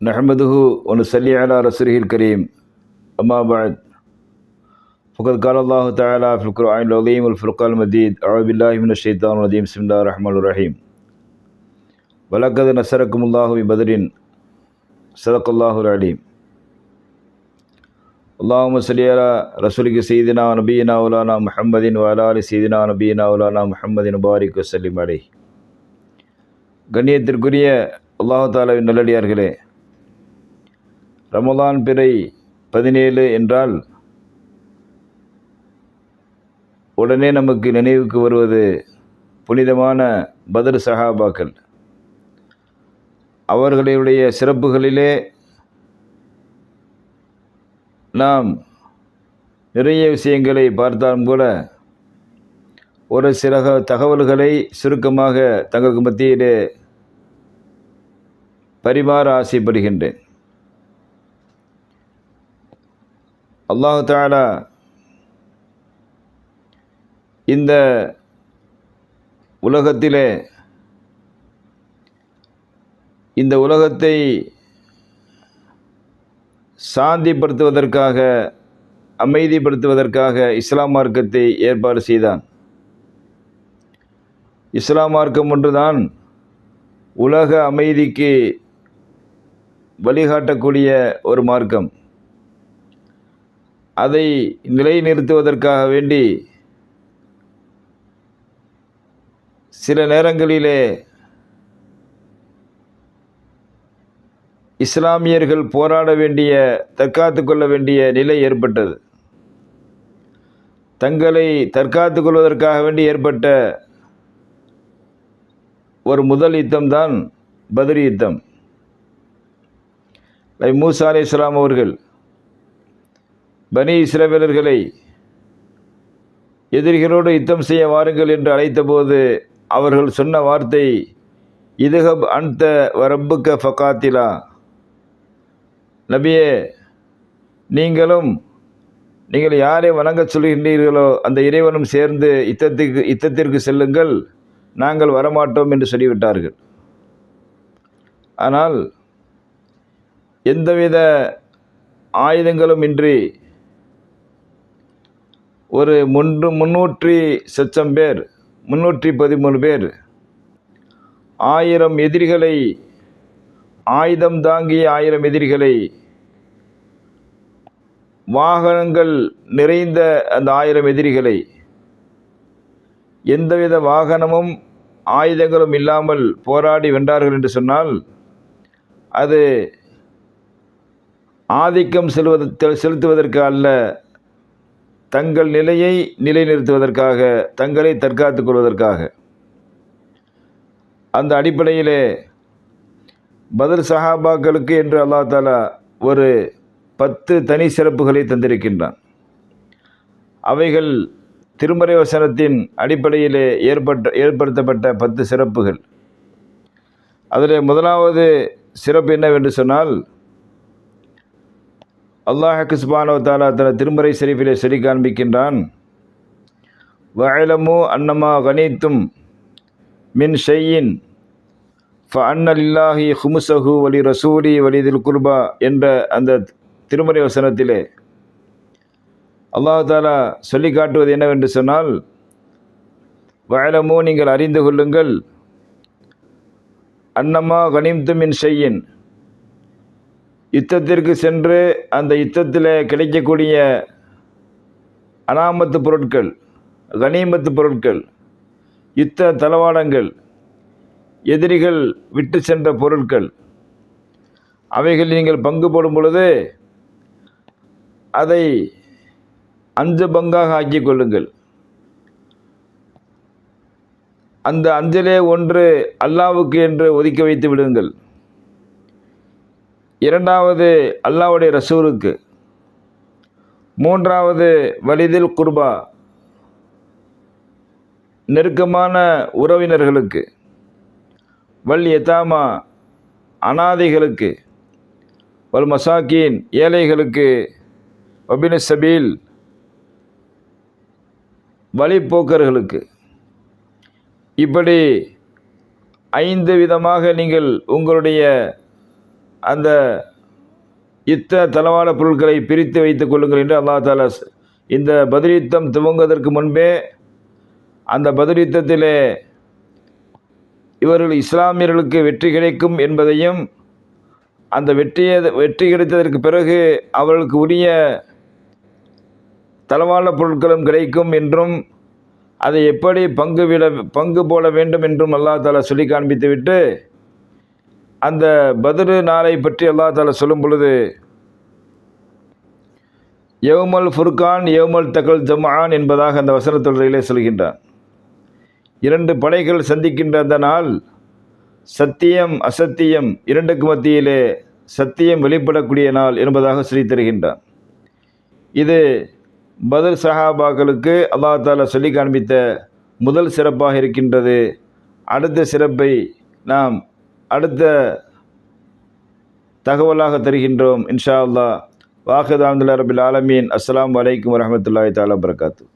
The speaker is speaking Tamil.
நஹமதுஹு ஒன்று சல்லி அலா ரசூரில் கரீம் அம்மாபாத் ஃபகத் காலல்லாஹு தலா ஃபுல்குர் ஆயின் உலீம் உல் ஃபுல்கால் மதீத் அழபில்லாஹிமின் ஷெய்தான் உலீம் சிம்லா ரஹ்மான் ரஹீம் வலக்கது நசரக்குமுல்லாஹுவி பதரின் சதக்குல்லாஹுல் அலீம் அல்லாஹும் சல்லி அலா ரசூலுக்கு செய்தினா நபீனா உலானா முஹம்மதின் வலாலி செய்தினா நபீனா உலானா முஹம்மதின் பாரிக் வசல்லிம் அலை கண்ணியத்திற்குரிய அல்லாஹு தாலாவின் நல்லடியார்களே ரமலான் பிறை பதினேழு என்றால் உடனே நமக்கு நினைவுக்கு வருவது புனிதமான பதர் சஹாபாக்கள். அவர்களுடைய சிறப்புகளிலே நாம் நிறைய விஷயங்களை பார்த்தாலும் கூட ஒரு சில தகவல்களை சுருக்கமாக தங்களுக்கு மத்தியிலே பரிமாற ஆசைப்படுகின்றேன். அல்லாஹு தாலா இந்த உலகத்திலே இந்த உலகத்தை சாந்திப்படுத்துவதற்காக அமைதிப்படுத்துவதற்காக இஸ்லாம் மார்க்கத்தை ஏற்பாடு செய்தான். இஸ்லாம் மார்க்கம் ஒன்றுதான் உலக அமைதிக்கு வழிகாட்டக்கூடிய ஒரு மார்க்கம். அதை நிலைநிறுத்துவதற்காக வேண்டி சில நேரங்களிலே இஸ்லாமியர்கள் போராட வேண்டிய தற்காத்து கொள்ள வேண்டிய நிலை ஏற்பட்டது. தங்களை தற்காத்து கொள்வதற்காக வேண்டி ஏற்பட்ட ஒரு முதல் யுத்தம்தான் பத்ரி யுத்தம். மூசா அலி இஸ்லாம் அவர்கள் பனி இஸ்ரவேலர்களை எதிரிகளோடு யுத்தம் செய்ய வாருங்கள் என்று அழைத்தபோது அவர்கள் சொன்ன வார்த்தை இதுகப் அன்த வரப்புக்க ஃபகாத்திலா. நபியே நீங்களும் நீங்கள் யாரை வணங்க சொல்கின்றீர்களோ அந்த இறைவனும் சேர்ந்து யுத்தத்துக்கு யுத்தத்திற்கு செல்லுங்கள் நாங்கள் வரமாட்டோம் என்று சொல்லிவிட்டார்கள். ஆனால் எந்தவித ஆயுதங்களும் இன்றி ஒரு முன்று முன்னூற்றி சொச்சம் பேர் முன்னூற்றி பதிமூணு பேர். ஆயிரம் எதிரிகளை ஆயுதம் தாங்கிய ஆயிரம் எதிரிகளை வாகனங்கள் நிறைந்த அந்த ஆயிரம் எதிரிகளை எந்தவித வாகனமும் ஆயுதங்களும் இல்லாமல் போராடி வென்றார்கள் என்று சொன்னால் அது ஆதிக்கம் செல்வது செலுத்துவதற்கு அல்ல. தங்கள் நிலையை நிலைநிறுத்துவதற்காக தங்களை தற்காத்துக் கொள்வதற்காக. அந்த அடிப்படையிலே பதில் சஹாபாக்களுக்கு என்று அல்லா தாலா ஒரு பத்து தனி சிறப்புகளை தந்திருக்கின்றான். அவைகள் திருமறை வசனத்தின் அடிப்படையிலே ஏற்பட்ட ஏற்படுத்தப்பட்ட பத்து சிறப்புகள். அதில் முதலாவது சிறப்பு என்னவென்று சொன்னால் அல்லாஹ் சுபானோ தாலா தன திருமறை ஷெரீஃபிலே சொல்லி காண்பிக்கின்றான். வயலமு அன்னமா கணித்தும் மின் ஷெய்யின் ஃப அன்னலில்லாஹி ஹுமுசஹு வலி ரசூலி வலிதில் குர்பா என்ற அந்த திருமறை வசனத்திலே அல்லாஹு தாலா சொல்லி காட்டுவது என்னவென்று சொன்னால் வயலமோ நீங்கள் அறிந்து கொள்ளுங்கள் அன்னமா கனிம்து மின் யுத்தத்திற்கு சென்று அந்த யுத்தத்தில் கிடைக்கக்கூடிய அனாமத்து பொருட்கள் கனிமத்து பொருட்கள் யுத்த தளவாடங்கள் எதிரிகள் விட்டு சென்ற பொருட்கள் அவைகள் நீங்கள் பங்கு போடும் பொழுது அதை அஞ்சு பங்காக ஆக்கிக் கொள்ளுங்கள். அந்த அஞ்சலே ஒன்று அல்லாவுக்கு என்று ஒதுக்கி வைத்து விடுங்கள். இரண்டாவது அல்லாவுடைய ரசூலுக்கு. மூன்றாவது வலிதில் குர்பா. நெருக்கமான உறவினர்களுக்கு. வல் எத்தாமா அனாதைகளுக்கு. வல் மசாக்கீன் ஏழைகளுக்கு. வபின சபீல். வழிப்போக்கர்களுக்கு. இப்படி ஐந்து விதமாக நீங்கள் உங்களுடைய அந்த யுத்த தளவாட பொருட்களை பிரித்து வைத்துக் கொள்ளுங்கள் என்று அல்லாஹ் தாலா இந்த பதில் யுத்தம் துவங்குவதற்கு முன்பே அந்த பதில் யுத்தத்திலே இவர்கள் இஸ்லாமியர்களுக்கு வெற்றி கிடைக்கும் என்பதையும் அந்த வெற்றியை வெற்றி கிடைத்ததற்கு பிறகு அவர்களுக்கு உரிய தளவாட பொருட்களும் கிடைக்கும் என்றும் அதை எப்படி பங்கு விட பங்கு போட வேண்டும் என்றும் அல்லாஹ் தாலா சொல்லி காண்பித்துவிட்டு அந்த பத்ரு நாளை பற்றி அல்லாஹ் தால சொல்லும் பொழுது யவுமல் ஃபுர்கான் யவுமல் தகல் ஜமான் என்பதாக அந்த வசனத்தொடரிலே சொல்கின்றான். இரண்டு படைகள் சந்திக்கின்ற அந்த நாள் சத்தியம் அசத்தியம் இரண்டுக்கு மத்தியிலே சத்தியம் வெளிப்படக்கூடிய நாள் என்பதாக சொல்லி தருகின்றான். இது பதில் சஹாபாக்களுக்கு அல்லாஹ் தாலா சொல்லி காண்பித்த முதல் சிறப்பாக இருக்கின்றது. அடுத்த சிறப்பை நாம் அடுத்த தகவலாக தருகின்றோம். இன்ஷா அல்லா வாஹித் அஹமதுல்லா ரபில் ஆலமீன். அஸ்லாம் வலைக்கம் வரமத்துல்லாய் தாலா வபரகாத்து